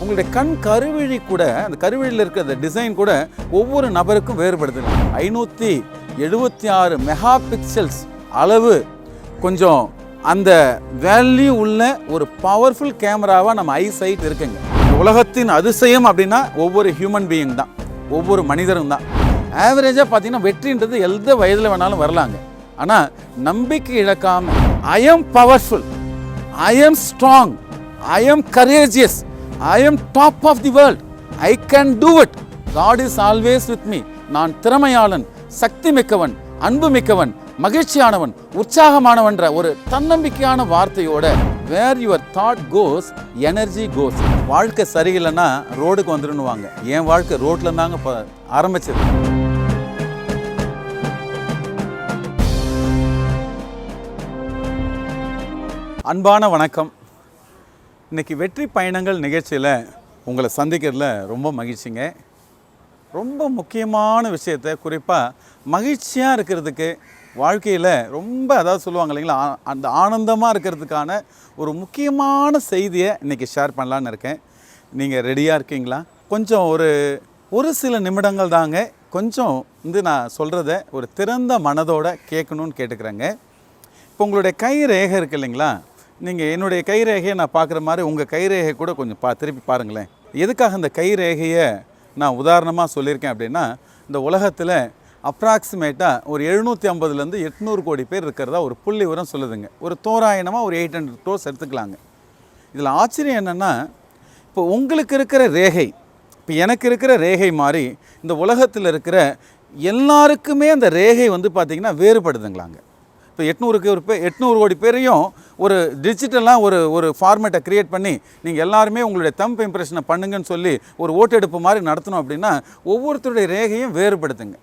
உங்களுடைய கண் கருவிழி கூட அந்த கருவிழியில் இருக்கிற அந்த டிசைன் கூட ஒவ்வொரு நபருக்கும் வேறுபடுது. ஐநூற்றி எழுபத்தி ஆறு மெகா பிக்சல்ஸ் அளவு. கொஞ்சம் அந்த வேல்யூ உள்ள ஒரு பவர்ஃபுல் கேமராவாக நம்ம ஐ சைட் இருக்குங்க. உலகத்தின் அதிசயம் அப்படின்னா ஒவ்வொரு ஹியூமன் பீயிங் தான். ஒவ்வொரு மனிதரும் தான். ஆவரேஜாக பார்த்தீங்கன்னா வெற்றின்றது எந்த வயதில் வேணாலும் வரலாங்க. ஆனால் நம்பிக்கை இழக்காமல் I am powerful I am strong I am courageous I am top of the world I can do it God is always with me நான் திறமையாளன் சக்தி மிக்கவன் அன்பு மிக்கவன் மகிழ்ச்சியானவன் உற்சாகமானவன்ற ஒரு தன்னம்பிக்கையான வார்த்தையோட where your thought goes energy goes வாழ்க்கை சரியில்லைன்னா ரோடுக்கு வந்துடுன்னுவாங்க என் வாழ்க்கை ரோட்ல தாங்க இப்போ ஆரம்பிச்சது. அன்பான வணக்கம். இன்றைக்கி வெற்றி பயணங்கள் நிகழ்ச்சியில் உங்களை சந்திக்கிறதுல ரொம்ப மகிழ்ச்சிங்க. ரொம்ப முக்கியமான விஷயத்தை குறிப்பாக மகிழ்ச்சியாக இருக்கிறதுக்கு வாழ்க்கையில் ரொம்ப அதாவது சொல்லுவாங்க இல்லைங்களா ஆ- அந்த ஆனந்தமாக இருக்கிறதுக்கான ஒரு முக்கியமான செய்தியை இன்றைக்கி ஷேர் பண்ணலான்னு இருக்கேன். நீங்கள் ரெடியாக இருக்கீங்களா? கொஞ்சம் ஒரு ஒரு சில நிமிடங்கள் தாங்க கொஞ்சம் வந்து நான் சொல்கிறத ஒரு திறந்த மனதோட கேட்கணும்னு கேட்டுக்கிறேங்க. இப்போ உங்களுடைய கை ரேகை இருக்கு இல்லைங்களா நீங்கள் என்னுடைய கைரேகையை நான் பார்க்குற மாதிரி உங்கள் கை ரேகை கூட கொஞ்சம் பா திருப்பி பாருங்களேன். எதுக்காக இந்த கை ரேகையை நான் உதாரணமாக சொல்லியிருக்கேன் அப்படின்னா இந்த உலகத்தில் அப்ராக்சிமேட்டாக ஒரு எழுநூற்றி ஐம்பதுலேருந்து எட்நூறு கோடி பேர் இருக்கிறதா ஒரு புள்ளி உரம் சொல்லுதுங்க. ஒரு தோராயணமாக ஒரு எயிட் ஹண்ட்ரட் க்ரோஸ் எடுத்துக்கலாங்க. இதில் ஆச்சரியம் என்னென்னா இப்போ உங்களுக்கு இருக்கிற ரேகை இப்போ எனக்கு இருக்கிற ரேகை மாதிரி இந்த உலகத்தில் இருக்கிற எல்லாருக்குமே அந்த ரேகை வந்து பார்த்திங்கன்னா வேறுபடுதுங்களாங்க. இப்போ எட்நூறுக்கு ஒரு பேர் எட்நூறு கோடி பேரையும் ஒரு டிஜிட்டலாக ஒரு ஒரு ஃபார்மேட்டை க்ரியேட் பண்ணி நீங்கள் எல்லாருமே உங்களுடைய தம்ப் இம்ப்ரெஷனை பண்ணுங்கன்னு சொல்லி ஒரு ஓட்டெடுப்பு மாதிரி நடத்தணும் அப்படின்னா ஒவ்வொருத்தருடைய ரேகையும் வேறுபடுத்துங்க.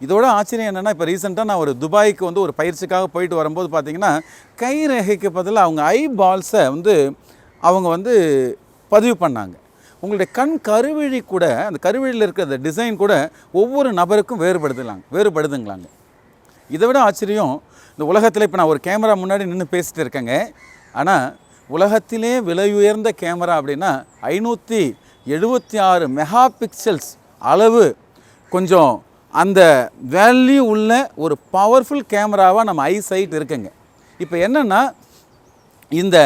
இதோட ஆச்சரியம் என்னென்னா இப்போ ரீசெண்டாக நான் ஒரு துபாய்க்கு வந்து ஒரு பயிற்சிக்காக போயிட்டு வரும்போது பார்த்தீங்கன்னா கை ரேகைக்கு பதிலாக அவங்க ஐ பால்ஸை வந்து அவங்க வந்து பதிவு பண்ணாங்க. உங்களுடைய கண் கருவிழி கூட அந்த கருவிழியில் இருக்கிற அந்த டிசைன் கூட ஒவ்வொரு நபருக்கும் வேறுபடுதுலாங்க வேறுபடுதுங்களாங்க. இதை விட ஆச்சரியம் இந்த உலகத்தில் இப்போ நான் ஒரு கேமரா முன்னாடி நின்று பேசிட்டு இருக்கேங்க. ஆனால் உலகத்திலே விலை உயர்ந்த கேமரா அப்படின்னா ஐநூற்றி எழுபத்தி ஆறு மெகா பிக்சல்ஸ் அளவு. கொஞ்சம் அந்த வேல்யூ உள்ள ஒரு பவர்ஃபுல் கேமராவாக நம்ம ஐ சைட் இருக்குங்க. இப்போ என்னென்னா இந்த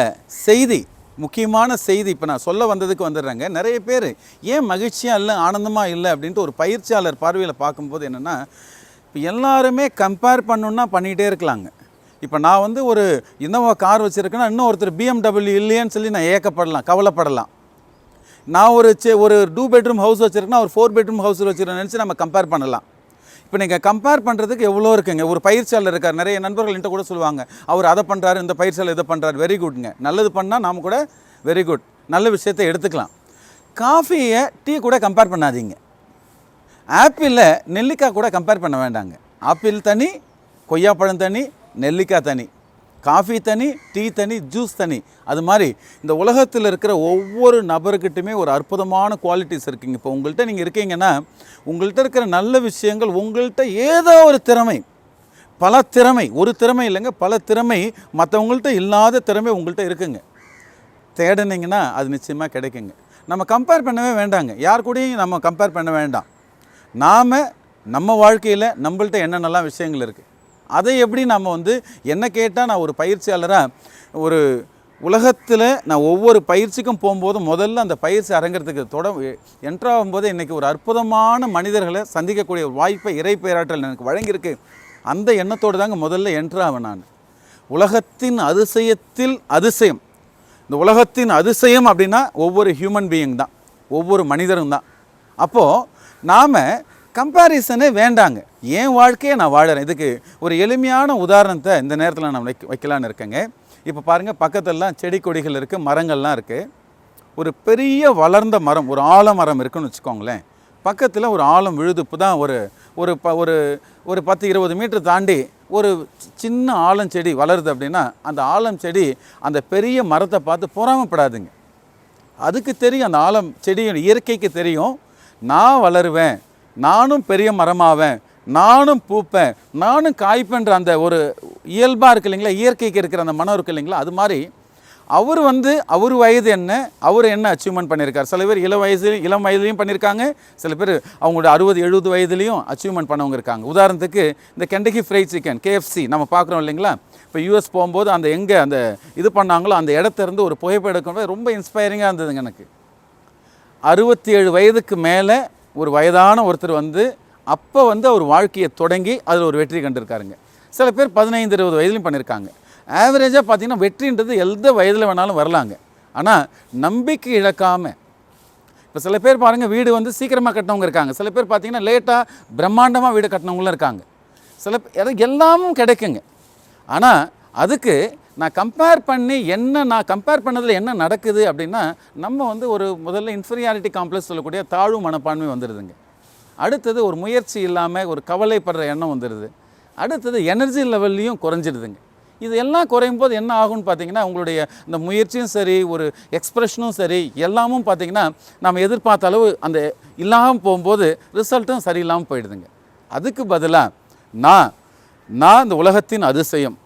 செய்தி முக்கியமான செய்தி இப்போ நான் சொல்ல வந்ததுக்கு வந்துடுறேங்க. நிறைய பேர் ஏன் மகிழ்ச்சியாக இல்லை ஆனந்தமாக இல்லை? அப்படின்ட்டு ஒரு பயிற்சியாளர் பார்வையில் பார்க்கும்போது என்னென்னா இப்போ எல்லாருமே கம்பேர் பண்ணணுன்னா பண்ணிகிட்டே இருக்கலாங்க. இப்போ நான் வந்து ஒரு இன்னோவா கார் வச்சுருக்கேன்னா இன்னும் ஒருத்தர் பிஎம்டபிள்யூ இல்லையேன்னு சொல்லி நான் ஏக்கப்படலாம் கவலைப்படலாம். நான் ஒரு சே ஒரு டூ பெட்ரூம் ஹவுஸ் வச்சுருக்கேன்னா ஒரு ஃபோர் பெட்ரூம் ஹவுஸ் வச்சுருக்கேன் நினச்சி நம்ம கம்பேர் பண்ணலாம். இப்போ நீங்கள் கம்பேர் பண்ணுறதுக்கு எவ்வளோ இருக்குங்க? ஒரு பயிற்சியாளர் இருக்கார் நிறைய நண்பர்கள் என்கிட்ட கூட சொல்லுவாங்க அவர் அதை பண்ணுறாரு இந்த பயிற்சியாளர் இதை பண்ணுறாரு வெரி குட்ங்க நல்லது பண்ணால் நாம் கூட வெரி குட் நல்ல விஷயத்தை எடுத்துக்கலாம். காஃபியை டீ கூட கம்பேர் பண்ணாதீங்க. ஆப்பிளில் நெல்லிக்காய் கூட கம்பேர் பண்ண வேண்டாங்க. ஆப்பிள் தனி கொய்யாப்பழம் தனி நெல்லிக்காய் தனி காஃபி தனி டீ தனி ஜூஸ் தனி. அது மாதிரி இந்த உலகத்தில் இருக்கிற ஒவ்வொரு நபர்கிட்டையுமே ஒரு அற்புதமான குவாலிட்டிஸ் இருக்குங்க. இப்போ உங்கள்கிட்ட நீங்கள் இருக்கீங்கன்னா உங்கள்கிட்ட இருக்கிற நல்ல விஷயங்கள் உங்கள்கிட்ட ஏதோ ஒரு திறமை. பல திறமை ஒரு திறமை இல்லைங்க பல திறமை மற்றவங்கள்ட்ட இல்லாத திறமை உங்கள்கிட்ட இருக்குங்க. தேடினீங்கன்னா அது நிச்சயமாக கிடைக்குங்க. நம்ம கம்பேர் பண்ணவே வேண்டாங்க. யார் கூடயும் நம்ம கம்பேர் பண்ண வேண்டாம். நாம் நம்ம வாழ்க்கையில் நம்மள்ட்ட என்னென்னலாம் விஷயங்கள் இருக்குது அதை எப்படி நம்ம வந்து என்ன கேட்டால் நான் ஒரு பயிற்சியாளராக ஒரு உலகத்தில் நான் ஒவ்வொரு பயிற்சிக்கும் போகும்போது முதல்ல அந்த பயிற்சி அரங்கிறதுக்கு தொட என்ட்ராகும்போது இன்றைக்கி ஒரு அற்புதமான மனிதர்களை சந்திக்கக்கூடிய வாய்ப்பை இறை பேராற்றல் எனக்கு வழங்கியிருக்கு. அந்த எண்ணத்தோடு தாங்க முதல்ல என்ட்ராவேன் நான். உலகத்தின் அதிசயத்தில் அதிசயம். இந்த உலகத்தின் அதிசயம் அப்படின்னா ஒவ்வொரு ஹியூமன் பீயிங் தான். ஒவ்வொரு மனிதரும் தான். அப்போது நாம் கம்பேரிசனே வேண்டாங்க. என் வாழ்க்கையை நான் வாழறேன். இதுக்கு ஒரு எளிமையான உதாரணத்தை இந்த நேரத்தில் நான் வைக்க வைக்கலான்னு இருக்கேங்க. இப்போ பாருங்கள் பக்கத்துலலாம் செடி கொடிகள் இருக்குது மரங்கள்லாம் இருக்குது ஒரு பெரிய வளர்ந்த மரம் ஒரு ஆலமரம் இருக்குன்னு வச்சுக்கோங்களேன். பக்கத்தில் ஒரு ஆலம் விழுதுப்பு தான் ஒரு ஒரு ப ஒரு ஒரு பத்து இருபது மீட்டர் தாண்டி ஒரு சின்ன ஆலம் செடி வளருது அப்படின்னா அந்த ஆலம் செடி அந்த பெரிய மரத்தை பார்த்து பொறாமப்படாதுங்க. அதுக்கு தெரியும் அந்த ஆலம் செடியோட இயற்கைக்கு தெரியும். நான் வளருவேன் நானும் பெரிய மரமாவேன் நானும் பூப்பேன் நானும் காய்ப்பேன்ற அந்த ஒரு இயல்பாக இருக்கு இல்லைங்களா? இயற்கைக்கு இருக்கிற அந்த மனம் இருக்கு இல்லைங்களா? அது மாதிரி அவர் வந்து அவர் வயது என்ன அவர் என்ன அச்சீவ்மெண்ட் பண்ணியிருக்கார்? சில பேர் இளம் வயசு இளம் வயதுலையும் பண்ணியிருக்காங்க. சில பேர் அவங்களோட அறுபது எழுபது வயதுலையும் அச்சீவ்மெண்ட் பண்ணவங்க இருக்காங்க. உதாரணத்துக்கு இந்த கெண்டகி ஃப்ரைட் சிக்கன் கேஎஃப்சி நம்ம பார்க்குறோம் இல்லைங்களா? இப்போ யூஎஸ் போகும்போது அந்த எங்கே அந்த இது பண்ணாங்களோ அந்த இடத்துல இருந்து ஒரு புகைப்படம் எடுக்கும்போது ரொம்ப இன்ஸ்பைரிங்காக இருந்ததுங்க எனக்கு. அறுபத்தி ஏழு வயதுக்கு மேலே ஒரு வயதான ஒருத்தர் வந்து அப்போ வந்து அவர் வாழ்க்கையை தொடங்கி அதில் ஒரு வெற்றி கண்டிருக்காருங்க. சில பேர் பதினைந்து இருபது வயதுலையும் பண்ணியிருக்காங்க ஆவரேஜாக பார்த்தீங்கன்னா வெற்றின்றது எந்த வயதில் வேணாலும் வரலாங்க. ஆனால் நம்பிக்கை இழக்காமல் இப்போ சில பேர் பாருங்கள் வீடு வந்து சீக்கிரமாக கட்டினவங்க இருக்காங்க. சில பேர் பார்த்தீங்கன்னா லேட்டாக பிரம்மாண்டமாக வீடு கட்டினவங்களும் இருக்காங்க. சில அது எல்லாமும் கிடைக்குங்க. ஆனால் அதுக்கு நான் கம்பேர் பண்ணி என்ன நான் கம்பேர் பண்ணதில் என்ன நடக்குது அப்படின்னா நம்ம வந்து ஒரு முதல்ல இன்ஃபீரியாரிட்டி காம்ப்ளெக்ஸ் சொல்லக்கூடிய தாழ்வு மனப்பான்மை வந்துடுதுங்க அடுத்தது ஒரு முயற்சி இல்லாமல் ஒரு கவலைப்படுற எண்ணம் வந்துடுது அடுத்தது எனர்ஜி லெவல்லையும் குறைஞ்சிடுதுங்க இது எல்லாம் குறையும் போது என்ன ஆகும்னு பார்த்தீங்கன்னா உங்களுடைய இந்த முயற்சியும் சரி ஒரு எக்ஸ்ப்ரெஷனும் சரி எல்லாமும் பார்த்தீங்கன்னா நம்ம எதிர்பார்த்த அளவு அந்த இல்லாமல் போகும்போது ரிசல்ட்டும் சரியில்லாமல் போயிடுதுங்க. அதுக்கு பதிலாக நான் நான் இந்த உலகத்தின் அதிசயம்.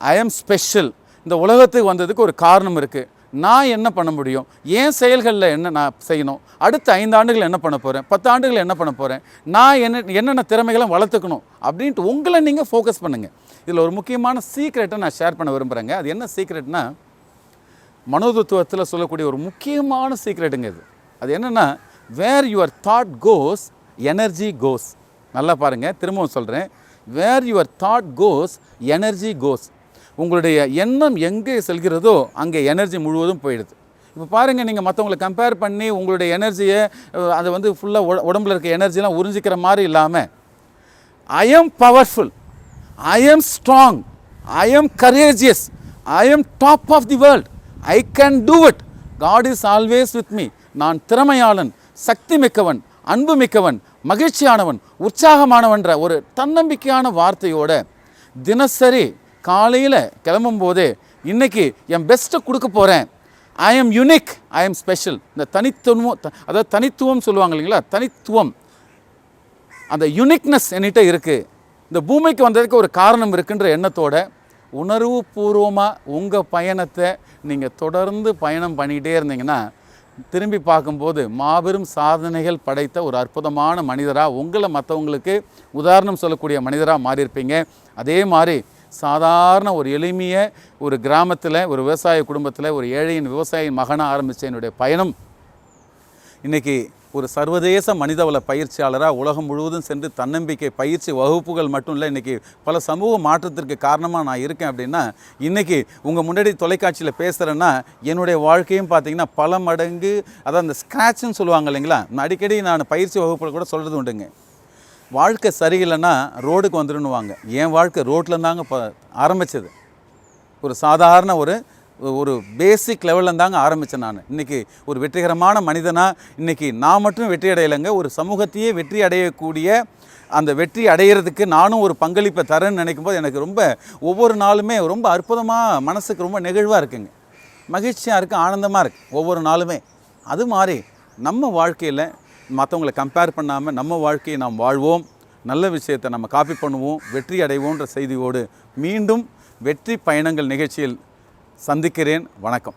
ஐ ஆம் ஸ்பெஷல் இந்த உலகத்துக்கு வந்ததுக்கு ஒரு காரணம் இருக்குது நான் என்ன பண்ண முடியும்? என் செயல்களில் என்ன நான் செய்யணும்? அடுத்த ஐந்து ஆண்டுகள் என்ன பண்ண போகிறேன் பத்து ஆண்டுகள் என்ன பண்ண போகிறேன் நான் என்ன என்னென்ன திறமைகளை வளர்த்துக்கணும்? அப்படின்ட்டு உங்களை நீங்கள் ஃபோக்கஸ் பண்ணுங்கள் இதில் ஒரு முக்கியமான சீக்ரெட்டை நான் ஷேர் பண்ண விரும்புகிறேங்க அது என்ன சீக்ரெட்னா மனோதத்துவத்தில் சொல்லக்கூடிய ஒரு முக்கியமான சீக்ரெட்டுங்க இது. அது என்னென்னா where your thought goes energy goes நல்லா பாருங்கள் திரும்பவும் சொல்கிறேன் where your thought goes energy goes உங்களுடைய எண்ணம் எங்கே செல்கிறதோ அங்கே எனர்ஜி முழுவதும் போயிடுது. இப்போ பாருங்கள் நீங்கள் மற்றவங்களை கம்பேர் பண்ணி உங்களுடைய எனர்ஜியை அதை வந்து ஃபுல்லாக உடம்புல இருக்க எனர்ஜிலாம் உறிஞ்சிக்கிற மாதிரி இல்லாமல் I am powerful I am strong I am courageous I am top of the world I can do it God is always with me நான் திறமையாளன் சக்தி மிக்கவன் அன்பு மிக்கவன் மகிழ்ச்சியானவன் உற்சாகமானவன்ற ஒரு தன்னம்பிக்கையான வார்த்தையோட தினசரி காலையில் கிளம்பும் இன்றைக்கி என் பெஸ்ட்டை கொடுக்க போகிறேன் I am unique I am special இந்த தனித்துவம் த- அதாவது தனித்துவம் சொல்லுவாங்க இல்லைங்களா? தனித்துவம். அந்த யுனிக்னஸ் என்கிட்ட இருக்குது இந்த பூமிக்கு வந்ததுக்கு ஒரு காரணம் இருக்குன்ற எண்ணத்தோட உணர்வு பூர்வமாக உங்கள் பயணத்தை நீங்கள் தொடர்ந்து பயணம் பண்ணிக்கிட்டே இருந்தீங்கன்னா திரும்பி பார்க்கும்போது மாபெரும் சாதனைகள் படைத்த ஒரு அற்புதமான மனிதராக உங்களை மற்றவங்களுக்கு உதாரணம் சொல்லக்கூடிய மனிதராக மாறியிருப்பீங்க. அதே மாதிரி சாதாரண ஒரு எளிமைய ஒரு கிராமத்தில் ஒரு விவசாய குடும்பத்தில் ஒரு ஏழையின் விவசாயியின் மகனாக ஆரம்பித்த என்னுடைய பயணம். இன்றைக்கி ஒரு சர்வதேச மனிதவள பயிற்சியாளராக உலகம் முழுவதும் சென்று தன்னம்பிக்கை பயிற்சி வகுப்புகள் மட்டும் இல்லை இன்றைக்கி பல சமூக மாற்றத்திற்கு காரணமாக நான் இருக்கேன் அப்படின்னா இன்றைக்கி உங்கள் முன்னாடி தொலைக்காட்சியில் பேசுகிறேன்னா என்னுடைய வாழ்க்கையும் பார்த்தீங்கன்னா பல மடங்கு அதான் அந்த ஸ்க்ராட்ச்னு சொல்லுவாங்க இல்லைங்களா? நான் அடிக்கடி நான் பயிற்சி வகுப்புகள் கூட சொல்கிறது உண்டுங்க. வாழ்க்கை சரியில்லைன்னா ரோடுக்கு வந்துடுன்னுவாங்க என் வாழ்க்கை ரோட்டில் தாங்க இப்போ ஆரம்பித்தது ஒரு சாதாரண ஒரு ஒரு பேசிக் லெவலில் தாங்க ஆரம்பித்தேன் நான். இன்றைக்கி ஒரு வெற்றிகரமான மனிதனாக இன்றைக்கி நான் மட்டும் வெற்றி அடையலைங்க ஒரு சமூகத்தையே வெற்றி அடையக்கூடிய அந்த வெற்றி அடையிறதுக்கு நானும் ஒரு பங்களிப்பை தரேன்னு நினைக்கும் போது எனக்கு ரொம்ப ஒவ்வொரு நாளுமே ரொம்ப அற்புதமாக மனசுக்கு ரொம்ப நெகிழ்வாக இருக்குங்க. மகிழ்ச்சியாக இருக்குது ஆனந்தமாக இருக்குது ஒவ்வொரு நாளுமே. அது மாதிரி நம்ம வாழ்க்கையில் மற்றவங்களை கம்பேர் பண்ணாமல் நம்ம வாழ்க்கையை நாம் வாழ்வோம். நல்ல விஷயத்தை நம்ம காப்பி பண்ணுவோம். வெற்றி அடைவோன்ற செய்தியோடு மீண்டும் வெற்றி பயணங்கள் நிகழ்ச்சியில் சந்திக்கிறேன். வணக்கம்.